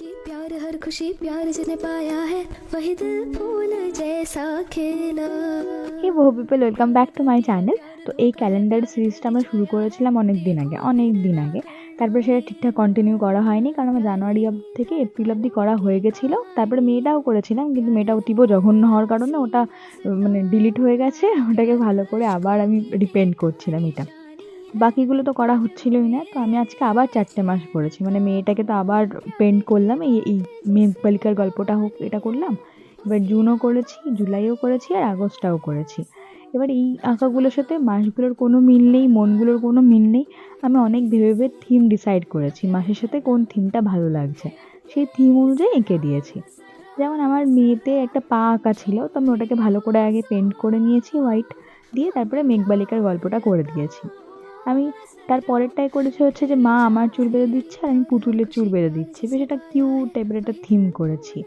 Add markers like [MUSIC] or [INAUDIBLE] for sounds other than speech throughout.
कि प्यार हर खुशी प्यार जिसने पाया है वही दिल फूल जैसा खेला হে বহু people welcome back to my channel তো এই ক্যালেন্ডার সিরিজটা আমরা শুরু করেছিলাম অনেক দিন আগে অনেক দিন আগে তারপরে সেটা ঠিকঠাক কন্টিনিউ করা হয়নি কারণ আমার জানুয়ারি অব থেকে এপ্রিল অবধি করা হয়ে গেছিলো তারপরে মেয়েটাও করেছিলাম কিন্তু মেয়েটা অতীব জঘন্য হওয়ার কারণে ওটা উম, মানে ডিলিট হয়ে গেছে [LAUGHS] ওটাকে ভালো করে আবার আমি রিপেন্ট করছিলাম এটা বাকিগুলো তো করা হচ্ছিলই না, তো আমি আজকে আবার চারটে মাস করেছি মানে মেয়েটাকে তো আবার পেন্ট করলাম, এই এই মেঘবালিকার গল্পটা হোক, এটা করলাম। এবার জুনও করেছি জুলাইও করেছি, আর আগস্টটাও করেছি। এবার এই আঁকাগুলোর সাথে মাসগুলোর কোনো মিল নেই, মনগুলোর কোনো মিল নেই। আমি অনেক ভেবে ভেবে থিম ডিসাইড করেছি, মাসের সাথে কোন থিমটা ভালো লাগছে। সেই থিম অনুযায়ী এঁকে দিয়েছি। যেমন আমার মেয়েতে একটা পা আঁকা ছিল, তো আমি ওটাকে ভালো করে আগে পেন্ট করে নিয়েছি হোয়াইট দিয়ে তারপরে মেঘবালিকার গল্পটা করে দিয়েছি। আমি তার পরেরটাই করেছি হচ্ছে যে, মা, আমার চুল বেঁধে দিচ্ছে, আর আমি পুতুলের চুল বেঁধে দিচ্ছি। বেশ এটা কিউট টাইপের একটা থিম করেছি।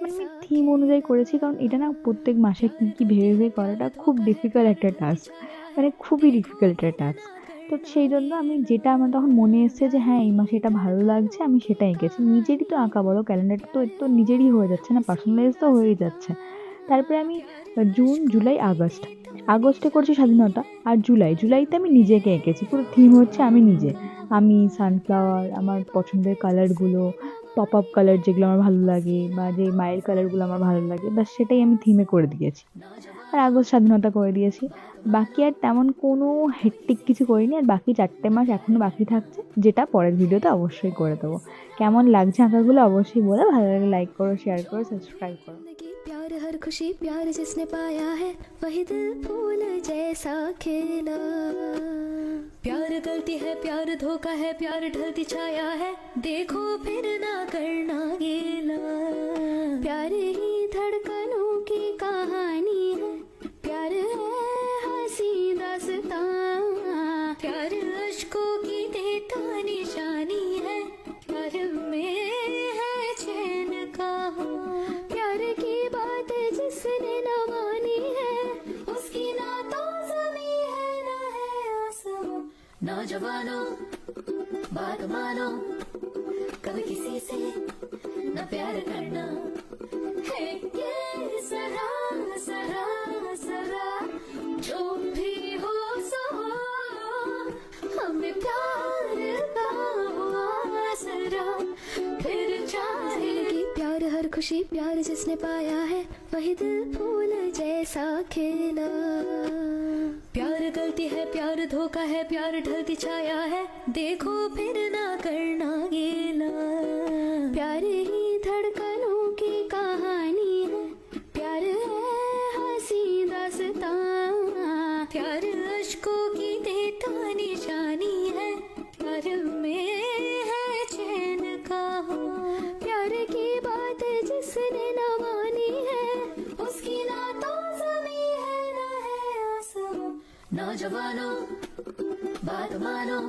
মানে আমি থিম অনুযায়ী করেছি, কারণ এটা না প্রত্যেক মাসে কী কী ভেবে ভেবে করাটা খুব ডিফিকাল্ট একটা টাস্ক মানে খুবই ডিফিকাল্ট একটা টাস্ক তো সেই জন্য আমি যেটা আমার তখন মনে এসছে যে হ্যাঁ এই মাসে এটা ভালো লাগছে, আমি সেটা এঁকেছি। নিজেরই তো আঁকা বলো ক্যালেন্ডারটা তো তো নিজেরই হয়ে যাচ্ছে না পার্সোনালাইজ তো হয়েই যাচ্ছে। তারপরে আমি জুন জুলাই আগস্ট আগস্টে করছি স্বাধীনতা আর জুলাই, জুলাইতে আমি নিজেকে এঁকেছি। পুরো থিম হচ্ছে আমি নিজে। আমি সানফ্লাওয়ার আমার পছন্দের কালারগুলো পপ আপ কালার যেগুলো আমার ভালো লাগে বা যে মায়ের কালারগুলো আমার ভালো লাগে, ব্যাস সেটাই আমি থিমে করে দিয়েছি। আর আগস্ট স্বাধীনতা করে দিয়েছি। বাকি আর তেমন কোনো হেট্টিক কিছু করিনি আর বাকি চারটে মাস এখনও বাকি থাকছে যেটা পরের ভিডিওতে অবশ্যই করে দেবো কেমন লাগছে আঁকাগুলো অবশ্যই বলে ভালো লাগে লাইক করো শেয়ার করো সাবস্ক্রাইব করো कि प्यार हर खुशी प्यार जिसने पाया है वही दिल फूल जैसा खेला प्यार गलती है प्यार धोखा है प्यार ढलती छाया है देखो फिर ना करना गेला प्यार ही धड़कनों प्यार अशकों की देता निशानी है। प्यार में है चैन का प्यार की बात जिसने न मानी है। उसकी ना तो जमी है, ना है आसमां। नौजवानों, बात मानो, कभी किसी खुशी प्यार जिसने पाया है वही दिल फूल जैसा खेला। प्यार गलती है, प्यार धोखा है, प्यार ढलती छाया है, देखो फिर ना करना गेला। प्यार ही धड़कनों की कहानी है, प्यार है हँसी दास्तां। प्यार अशकों की देता निशानी है, प्यार में है चैन का प्यार की नौजवानों बात मानो